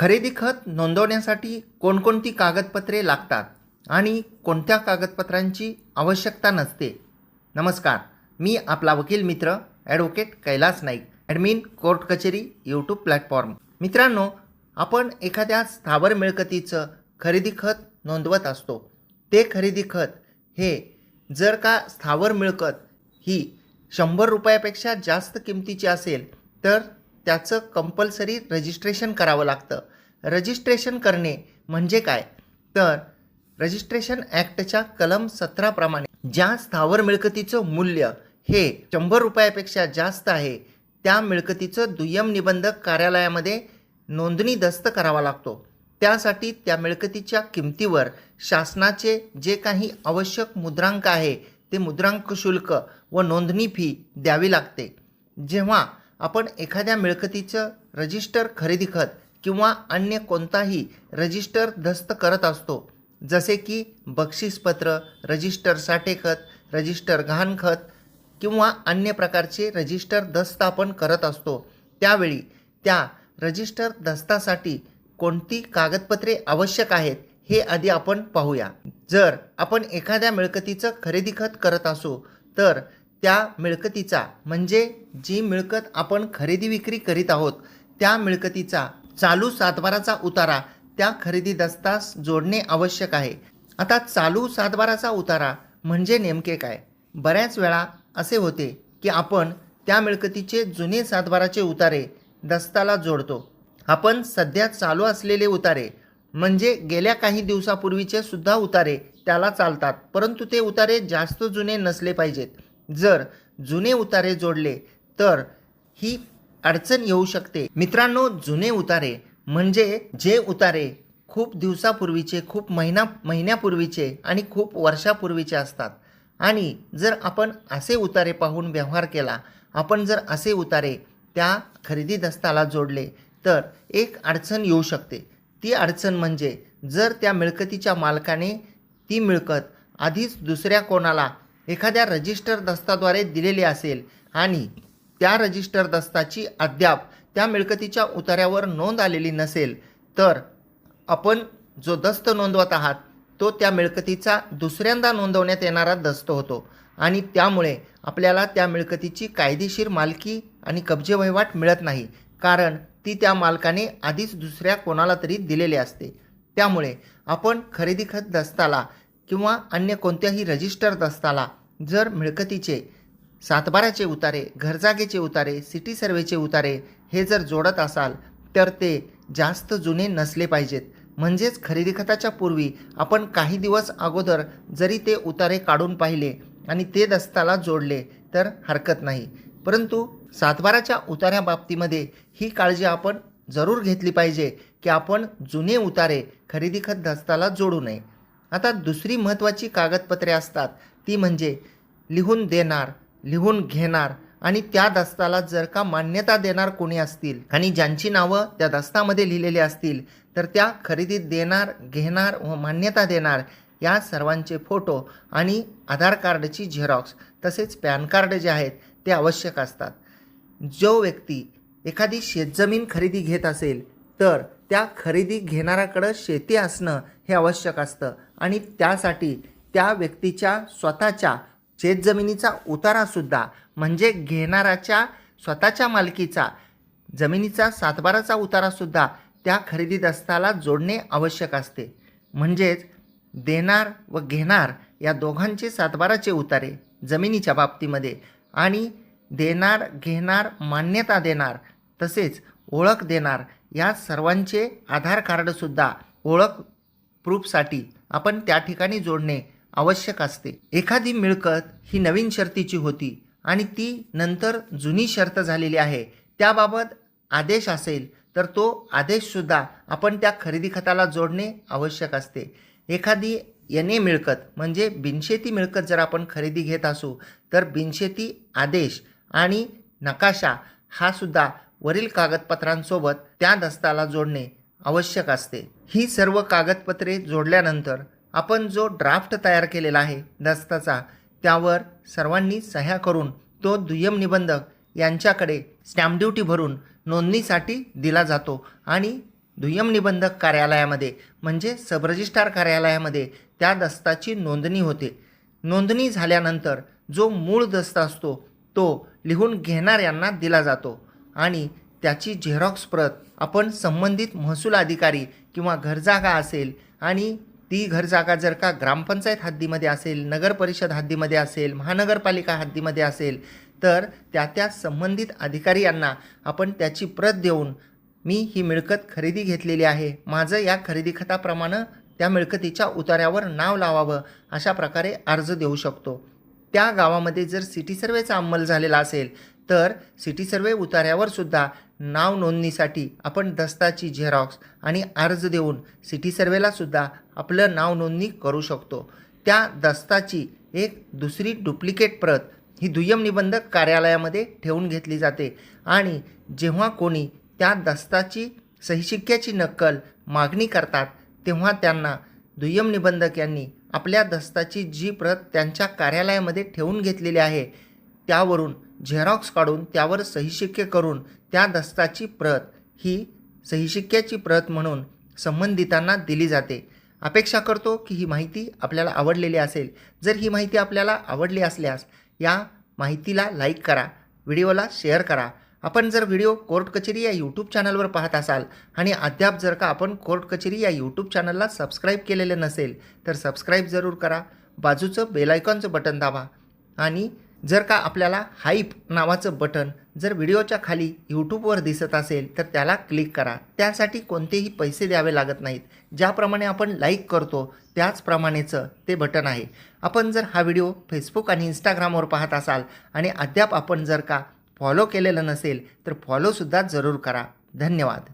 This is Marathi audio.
खरेदी खत नोंदवण्यासाठी कोणकोणती कागदपत्रे लागतात आणि कोणत्या कागदपत्रांची आवश्यकता नसते? नमस्कार मी आपला वकील मित्र advocate Kailas Naik admin court कचेरी यूट्यूब प्लॅटफॉर्म मित्रांनो आपण एखाद्या स्थावर मिळकतीचं खरेदी खत नोंदवत असतो. ते खरेदी खत हे जर का स्थावर मिळकत ही शंभर रुपयापेक्षा जास्त किमतीची असेल तर त्याचं कंपल्सरी रजिस्ट्रेशन करावं लागतं. रजिस्ट्रेशन करणे म्हणजे काय? तर रजिस्ट्रेशन ॲक्टच्या कलम सतराप्रमाणे ज्या स्थावर मिळकतीचं मूल्य हे शंभर रुपयापेक्षा जास्त आहे त्या मिळकतीचं दुय्यम निबंधक कार्यालयामध्ये नोंदणी दस्त करावा लागतो. त्यासाठी त्या मिळकतीच्या किमतीवर शासनाचे जे काही आवश्यक मुद्रांक आहे ते मुद्रांक शुल्क व नोंदणी फी द्यावी लागते. जेव्हा आपण एखाद्या मिळकतीचं रजिस्टर खरेदी खत किंवा अन्य कोणताही रजिस्टर दस्त करत असतो. जसे की बक्षीसपत्र रजिस्टर साठेखत रजिस्टर गहाणखत किंवा अन्य प्रकारचे रजिस्टर दस्त आपण करत असतो. त्यावेळी त्या रजिस्टर दस्तासाठी कोणती कागदपत्रे आवश्यक आहेत हे आधी आपण पाहूया. जर आपण एखाद्या मिळकतीचं खरेदी खत करत असू तर त्या मिळकतीचा म्हणजे जी मिळकत आपण खरेदी विक्री करीत आहोत त्या मिळकतीचा चालू सातबाराचा उतारा त्या खरेदी दस्तास जोडणे आवश्यक आहे. आता चालू सातबाराचा उतारा म्हणजे नेमके काय? बऱ्याच वेळा असे होते की आपण त्या मिळकतीचे जुने सातबाराचे उतारे दस्ताला जोडतो. आपण सध्या चालू असलेले उतारे म्हणजे गेल्या काही दिवसापूर्वीचे सुद्धा उतारे त्याला चालतात परंतु ते उतारे जास्त जुने नसले पाहिजेत. जर जुने उतारे जोडले तर ही अडचण येऊ शकते. मित्रांनो जुने उतारे म्हणजे जे उतारे खूप दिवसापूर्वीचे खूप महिना महिन्यापूर्वीचे आणि खूप वर्षापूर्वीचे असतात. आणि जर आपण असे उतारे पाहून व्यवहार केला आपण जर असे उतारे त्या खरेदी दस्ताला जोडले तर एक अडचण येऊ शकते. ती अडचण म्हणजे जर त्या मिळकतीच्या मालकाने ती मिळकत आधीच दुसऱ्या कोणाला एखाद्या रजिस्टर दस्ताद्वारे दिलेली असेल आणि त्या रजिस्टर दस्ताची अद्याप त्या मिळकतीच्या उतार्यावर नोंद आलेली नसेल तर आपण जो दस्त नोंदवत आहात तो त्या मिळकतीचा दुसऱ्यांदा नोंदवण्यात येणारा दस्त होतो आणि त्यामुळे आपल्याला त्या मिळकतीची कायदेशीर मालकी आणि कब्जे वहिवाट मिळत नाही कारण ती त्या मालकाने आधीच दुसऱ्या कोणाला तरी दिलेली असते. त्यामुळे आपण खरेदी खत दस्ताला किंवा अन्य कोणत्याही रजिस्टर दस्ताला जर मिळकतीचे सातबाराचे उतारे घरजागेचे उतारे सिटी सर्वेचे उतारे हे जर जोडत असाल तर ते जास्त जुने नसले पाहिजेत. म्हणजेच खरेदी खताच्या पूर्वी आपण काही दिवस अगोदर जरी ते उतारे काढून पाहिले आणि ते दस्ताला जोडले तर हरकत नाही. परंतु सातबाराच्या उताऱ्याबाबतीमध्ये ही काळजी आपण जरूर घेतली पाहिजे की आपण जुने उतारे खरेदी खत दस्ताला जोडू नये. आता दुसरी महत्त्वाची कागदपत्रे असतात ती म्हणजे लिहून देणार लिहून घेणार आणि त्या दस्ताला जर का मान्यता देणार कोणी असतील आणि ज्यांची नावं त्या दस्तामध्ये लिहिलेली असतील तर त्या खरेदी देणार घेणार व मान्यता देणार या सर्वांचे फोटो आणि आधार कार्डची झेरॉक्स तसेच पॅन कार्ड जे आहेत ते आवश्यक असतात. जो व्यक्ती एखादी शेतजमीन खरेदी घेत असेल तर त्या खरेदी घेणाऱ्याकडं शेती असणं हे आवश्यक असतं आणि त्यासाठी त्या व्यक्तीच्या स्वतःच्या शेतजमिनीचा उतारासुद्धा म्हणजे घेणाऱ्याच्या स्वतःच्या मालकीचा जमिनीचा सातबाराचा उतारासुद्धा त्या खरेदी दस्ताला जोडणे आवश्यक असते. म्हणजेच देणार व घेणार या दोघांचे सातबाराचे उतारे जमिनीच्या बाबतीमध्ये आणि देणार घेणार मान्यता देणार तसेच ओळख देणार या सर्वांचे आधार कार्डसुद्धा ओळख प्रूफसाठी आपण त्या ठिकाणी जोडणे आवश्यक असते. एखादी मिळकत ही नवीन शर्तीची होती आणि ती नंतर जुनी शर्त झालेली आहे त्याबाबत आदेश असेल तर तो आदेशसुद्धा आपण त्या खरेदी खताला जोडणे आवश्यक असते. एखादी यने मिळकत म्हणजे बिनशेती मिळकत जर आपण खरेदी घेत असू तर बिनशेती आदेश आणि नकाशा हा सुद्धा वरील कागदपत्रांसोबत त्या दस्ताला जोडणे आवश्यक असते. ही सर्व कागदपत्रे जोडल्यानंतर आपण जो ड्राफ्ट तयार केलेला आहे दस्ताचा त्यावर सर्वांनी सह्या करून तो दुय्यम निबंधक यांच्याकडे स्टॅम्प ड्युटी भरून नोंदणीसाठी दिला जातो. आणि दुय्यम निबंधक कार्यालयामध्ये म्हणजे सब रजिस्ट्रार कार्यालयामध्ये त्या दस्ताची नोंदणी होते. नोंदणी झाल्यानंतर जो मूळ दस्ता असतो तो लिहून घेणाऱ्यांना दिला जातो. आणि त्याची झेरॉक्स प्रत आपण संबंधित महसूल अधिकारी किंवा घरजागा असेल आणि ती घरजागा जर का ग्रामपंचायत हद्दीमध्ये असेल नगर परिषद हद्दीमध्ये असेल महानगरपालिका हद्दीमध्ये असेल तर त्या त्या संबंधित अधिकारी यांना आपण त्याची प्रत देऊन मी ही मिळकत खरेदी घेतलेली आहे. माझं या खरेदी खताप्रमाणे त्या मिळकतीच्या उतार्यावर नाव लावावं अशा प्रकारे अर्ज देऊ शकतो. त्या गावामध्ये जर सिटी सर्वेचा अंमल झालेला असेल तर सिटी सर्वे उतार्यावर सुद्धा नाव नोंदणीसाठी आपण दस्ताची झेरॉक्स आणि अर्ज देऊन सिटी सर्वेला सुद्धा आपलं नाव नोंदणी करू शकतो. त्या दस्ताची एक दुसरी डुप्लिकेट प्रत ही दुय्यम निबंधक कार्यालयामध्ये ठेवून घेतली जाते आणि जेव्हा कोणी त्या दस्ताची सहीशिक्क्याची नक्कल मागणी करतात तेव्हा त्यांना दुय्यम निबंधक यांनी आपल्या दस्ताची जी प्रत त्यांच्या कार्यालयामध्ये ठेवून घेतलेली आहे त्यावरून झेरॉक्स काढून त्यावर सहीशिक्के करून त्या दस्ताची प्रत ही सहीशिक्क्याची प्रत म्हणून संबंधितांना दिली जाते. अपेक्षा करतो की ही माहिती आपल्याला आवडलेली असेल. जर ही माहिती आपल्याला आवडली असल्यास या माहितीला लाईक करा व्हिडिओला शेअर करा. आपण जर व्हिडिओ कोर्ट कचेरी या यूट्यूब चॅनलवर पाहत असाल आणि अद्याप जर का आपण कोर्ट कचेरी या यूट्यूब चॅनलला सबस्क्राईब केलेलं नसेल तर सबस्क्राईब जरूर करा. बाजूचं बेलायकॉनचं बटन दाबा आणि जर का आपल्याला हाईप नावाचं बटन जर व्हिडिओच्या खाली यूट्यूबवर दिसत असेल तर त्याला क्लिक करा. त्यासाठी कोणतेही पैसे द्यावे लागत नाहीत. ज्याप्रमाणे आपण लाईक करतो त्याचप्रमाणेचं ते बटन आहे. आपण जर हा व्हिडिओ फेसबुक आणि इंस्टाग्रामवर पाहत असाल आणि अद्याप आपण जर का फॉलो केलेलं नसेल तर फॉलोसुद्धा जरूर करा. धन्यवाद.